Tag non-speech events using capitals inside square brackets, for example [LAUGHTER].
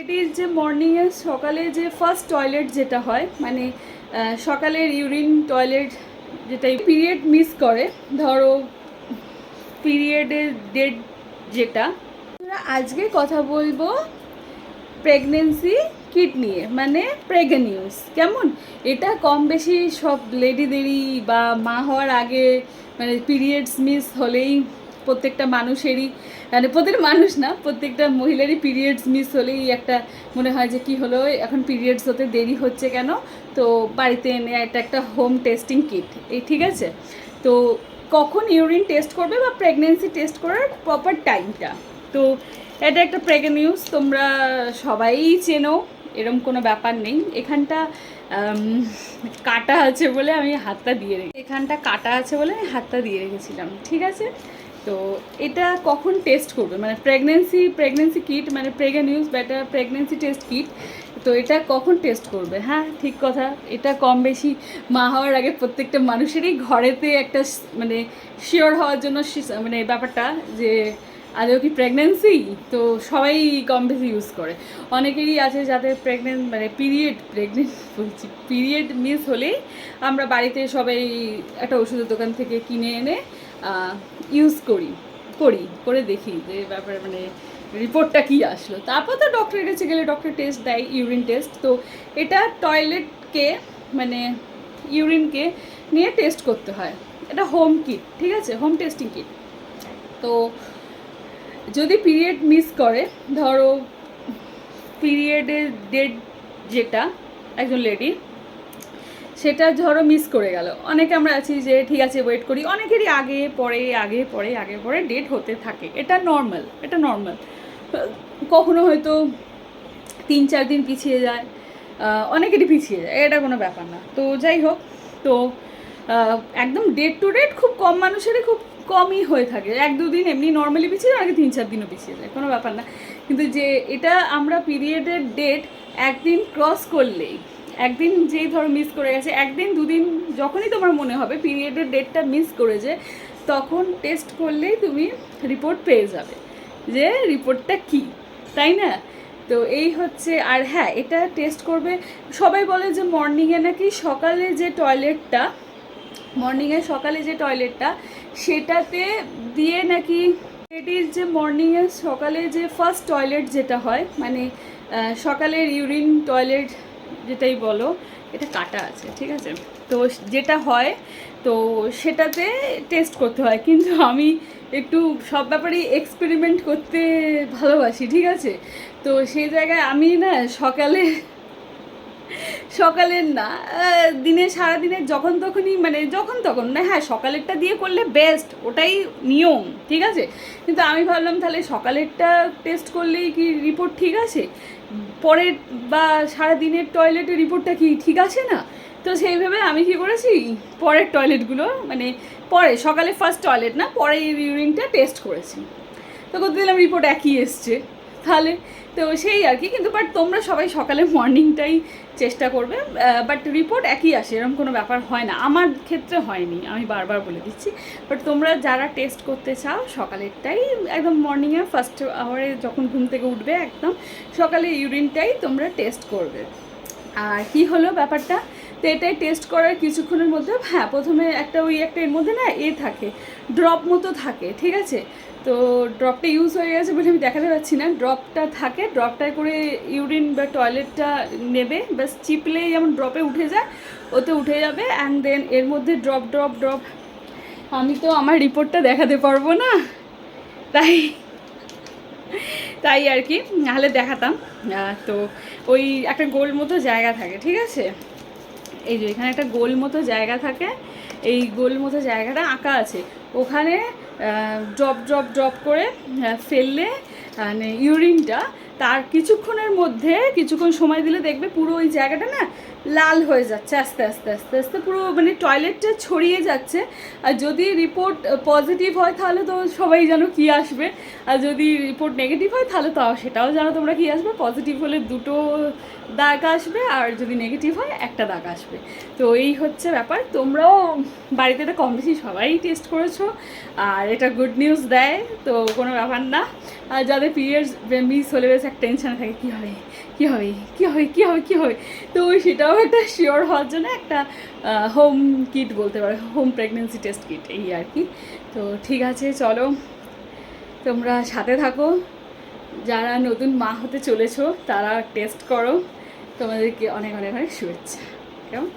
এটির যে মর্নিংয়ে সকালে যে ফার্স্ট টয়লেট যেটা হয় মানে সকালের ইউরিন টয়লেট যেটা পিরিয়ড মিস করে, ধরো পিরিয়ডের ডেট যেটা আজকে কথা বলব প্রেগনেন্সি কিট নিয়ে মানে প্রেগা নিউজ কেমন? এটা কম বেশি সব লেডিদেরই বা মা হওয়ার আগে মানে পিরিয়ডস মিস হলেই প্রত্যেকটা মানুষেরই মানে প্রত্যেকটা মানুষ না, প্রত্যেকটা মহিলারই পিরিয়ডস মিস হলেই একটা মনে হয় যে কি হলো, এখন পিরিয়ডস হতে দেরি হচ্ছে কেন? তো বাড়িতে এনে এটা একটা হোম টেস্টিং কিট এই ঠিক আছে? তো কখন ইউরিন টেস্ট করবে বা প্রেগনেন্সি টেস্ট করার প্রপার টাইমটা তো এটা একটা প্রেগা নিউজ তোমরা সবাই চেনো, এরম কোনো ব্যাপার নেই। এখানটা কাটা আছে বলে আমি হাতটা দিয়ে রেখে, এখানটা কাটা আছে বলে আমি হাতটা দিয়ে রেখেছিলাম, ঠিক আছে? তো এটা কখন টেস্ট করবে? মানে প্রেগনেন্সি প্রেগনেন্সি কিট মানে প্রেগা নিউজ বা এটা প্রেগনেন্সি টেস্ট কিট তো এটা কখন টেস্ট করবে? হ্যাঁ ঠিক কথা। এটা কম বেশি মা হওয়ার আগে প্রত্যেকটা মানুষেরই ঘরেতে একটা মানে শিওর হওয়ার জন্য মানে ব্যাপারটা যে আদৌ কি প্রেগনেন্সি তো সবাই কম বেশি ইউজ করে। অনেকেরই আছে যাদের প্রেগনেন্ট মানে পিরিয়ড প্রেগনেন্ট [LAUGHS] বলছি পিরিয়ড মিস হলেই আমরা বাড়িতে সবাই একটা ওষুধের দোকান থেকে কিনে এনে ইউজ করি করি, করে দেখি যে ব্যাপারে মানে রিপোর্টটা কি আসলো। তারপর তো ডক্টরের কাছে গেলে ডক্টর টেস্ট দেয় ইউরিন টেস্ট তো এটা টয়লেটকে মানে ইউরিনকে নিয়ে টেস্ট করতে হয়। এটা হোম কিট ঠিক আছে? হোম টেস্টিং কিট তো যদি পিরিয়ড মিস করে, ধরো পিরিয়ডের ডেট যেটা, একজন লেডি সেটা ধরো মিস করে গেল। অনেকে আমরা আছি যে, ঠিক আছে ওয়েট করি। অনেকেরই আগে, পরে আগে পরে আগে, পরে ডেট হতে থাকে। এটা নর্মাল এটা নর্মাল কখনো হয়তো তিন, চার দিন পিছিয়ে যায় অনেকেরই পিছিয়ে যায়, এটা কোনো ব্যাপার না। তো যাই হোক, তো একদম ডেট টু ডেট খুব কম মানুষেরই খুব কমই হয়ে থাকে। এক, দুদিন এমনি নর্মালি পিছিয়ে যায়, আগে তিন, চার দিনও পিছিয়ে যায়, কোনো ব্যাপার না। কিন্তু যে, এটা আমরা পিরিয়ডের ডেট একদিন ক্রস করলেই একদিন যেই ধরো মিস করে গেছে, একদিন দুদিন যখনই তোমার মনে হবে পিরিয়ডের ডেটটা মিস করেছে, তখন টেস্ট করলেই তুমি রিপোর্ট পেয়ে যাবে যে রিপোর্টটা কি, তাই না? তো এই হচ্ছে, আর হ্যাঁ এটা টেস্ট করবে, সবাই বলে যে মর্নিংয়ে নাকি সকালে যে টয়লেটটা মর্নিংয়ে সকালে যে টয়লেটটা সেটাতে দিয়ে নাকি এটির যে মর্নিংয়ে সকালে যে ফার্স্ট টয়লেট যেটা হয় মানে সকালের ইউরিন টয়লেট যেটাই বলো, এটা কাটা আছে, ঠিক আছে? তো যেটা হয়, তো সেটাতে টেস্ট করতে হয়। কিন্তু আমি একটু সব ব্যাপারেই এক্সপেরিমেন্ট করতে ভালোবাসি, ঠিক আছে? তো সেই জায়গায় আমি না সকালে সকালের না দিনে সারাদিনের যখন তখনই মানে যখন তখন না হ্যাঁ সকালেরটা দিয়ে করলে বেস্ট ওটাই নিয়ম, ঠিক আছে? কিন্তু আমি ভাবলাম তাহলে সকালেরটা টেস্ট করলেই কি রিপোর্ট ঠিক আছে? পরের বা সারাদিনের টয়লেটের রিপোর্টটা কি ঠিক আছে না? তো সেইভাবে আমি কি করেছি, পরের টয়লেটগুলো মানে পরে সকালে ফার্স্ট টয়লেট না পরে ইউরিনটা টেস্ট করেছি। তো করতে দিলাম রিপোর্ট একই এসছে। তাহলে তো সেই আর কি। কিন্তু বাট তোমরা সবাই সকালে মর্নিংটাই চেষ্টা করবে। বাট রিপোর্ট একই আসে, এরকম কোনো ব্যাপার হয় না। আমার ক্ষেত্রে হয়নি, আমি বারবার বলে দিচ্ছি। বাট তোমরা যারা টেস্ট করতে চাও, সকালেরটাই একদম মর্নিংয়ে ফার্স্ট আওয়ারে যখন ঘুম থেকে উঠবে একদম, সকালে ইউরিনটাই তোমরা টেস্ট করবে। আর কি হলো ব্যাপারটা? তো এটাই টেস্ট করার কিছুক্ষণের মধ্যে হ্যাঁ প্রথমে একটা ওই একটা এর মধ্যে না এ থাকে ড্রপ মতো থাকে, ঠিক আছে? তো ড্রপটা ইউজ হয়ে গেছে বলে আমি দেখাতে পাচ্ছি না। ড্রপটা থাকে ড্রপটায় করে ইউরিন বা টয়লেটটা নেবে, ব্যাস চিপলেই যেমন ড্রপে উঠে যায়, ওতে উঠে যাবে অ্যান্ড দেন এর মধ্যে ড্রপ ড্রপ ড্রপ আমি তো আমার রিপোর্টটা দেখাতে পারব না। তাই তাই আর কি, নাহলে দেখাতাম। তো ওই একটা গোল মতো জায়গা থাকে, ঠিক আছে? এই যে এখানে একটা গোল মতো জায়গা থাকে, এই গোল মতো জায়গাটা আঁকা আছে। ওখানে ড্রপ ড্রপ ড্রপ করে ফেললে মানে ইউরিনটা তার কিছুক্ষণের মধ্যে, কিছুক্ষণ সময় দিলে দেখবে পুরো ওই জায়গাটা না লাল হয়ে যাচ্ছে, আস্তে আস্তে আস্তে আস্তে পুরো মানে টয়লেটটা ছড়িয়ে যাচ্ছে। আর যদি রিপোর্ট পজিটিভ হয় তাহলে তো সবাই জানো কি আসবে। আর যদি রিপোর্ট নেগেটিভ হয় তাহলে তো সেটাও জানো তোমরা কি আসবে। পজিটিভ হলে দুটো দাগ আসবে আর যদি নেগেটিভ হয় একটা দাগ আসবে। তো এই হচ্ছে ব্যাপার। তোমরাও বাড়িতে এটা কম বেশি সবাই টেস্ট করেছ। আর এটা গুড নিউজ দেয়, তো কোনো ব্যাপার না। আর যাদের পিরিয়ডস মিস হলে বেশ এক টেনশনে থাকে, কী হবে? কী হবে? কী হবে? কী হবে? কী হবে? তো সেটাও একটা শিওর হওয়ার জন্য একটা হোম কিট বলতে পারো হোম প্রেগনেন্সি টেস্ট কিট এই আর কি। তো ঠিক আছে, চলো। তোমরা সাথে থাকো। যারা নতুন মা হতে চলেছো, তারা টেস্ট করো। তোমাদেরকে অনেক অনেক অনেক শুভেচ্ছা। কেমন?